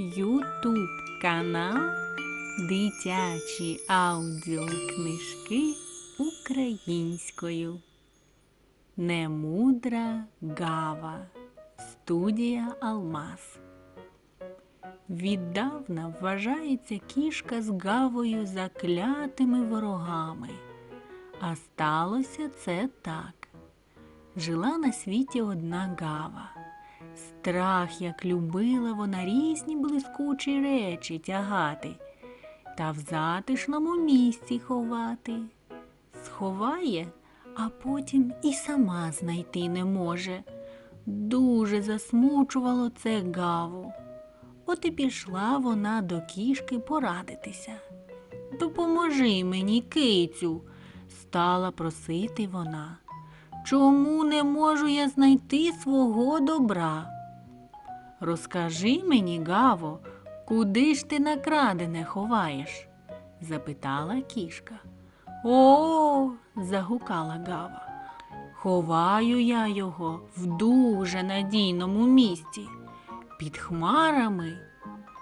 Ютуб канал Дитячі аудіокнижки українською. Немудра Гава. Студія Алмаз. Віддавна вважається кішка з гавою заклятими ворогами. А сталося це так. Жила на світі одна гава. Страх, як любила вона різні блискучі речі тягати та в затишному місці ховати. Сховає, а потім і сама знайти не може. Дуже засмучувало це гаву. От і пішла вона до кішки порадитися. Допоможи мені, кицю, стала просити вона. Чому не можу я знайти свого добра? Розкажи мені, Гаво, куди ж ти накрадене ховаєш? запитала кішка. О, загукала Гава. Ховаю я його в дуже надійному місці. Під хмарами.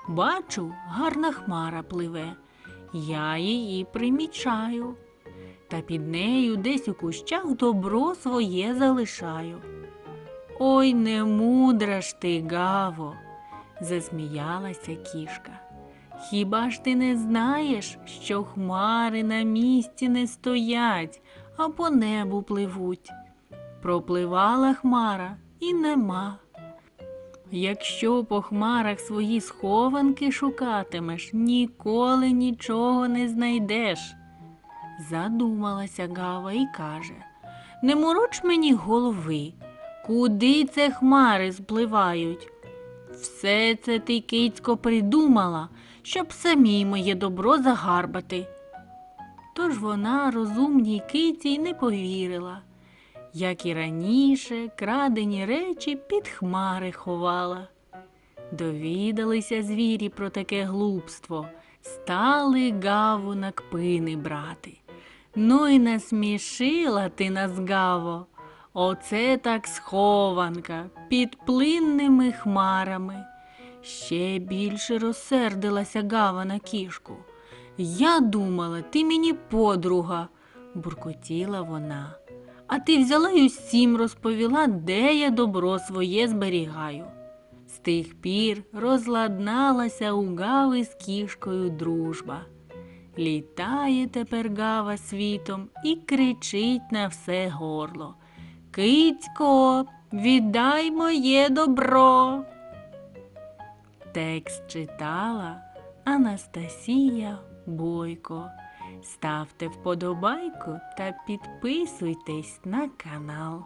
Бачу, гарна хмара пливе. Я її примічаю. Та під нею десь у кущах добро своє залишаю. Ой, не мудра ж ти, Гаво, засміялася кішка. Хіба ж ти не знаєш, що хмари на місці не стоять, а по небу пливуть? Пропливала хмара і нема. Якщо по хмарах свої схованки шукатимеш, ніколи нічого не знайдеш. Задумалася Гава і каже Не мороч мені голови, куди це хмари спливають? Все це ти, кицько, придумала, щоб самій моє добро загарбати. Тож вона розумній киці не повірила. Як і раніше, крадені речі під хмари ховала. Довідалися звірі про таке глупство, стали гаву на кпини брати. Ну і насмішила ти нас, Гаво. Оце так схованка під плинними хмарами. Ще більше розсердилася Гава на кішку. Я думала, ти мені подруга, буркотіла вона. А ти взяла й усім розповіла, де я добро своє зберігаю. З тих пір розладналася у Гави з кішкою дружба. Літає тепер Гава світом і кричить на все горло. Кицько, віддай моє добро. Текст читала Анастасія Бойко. Ставте вподобайку та підписуйтесь на канал.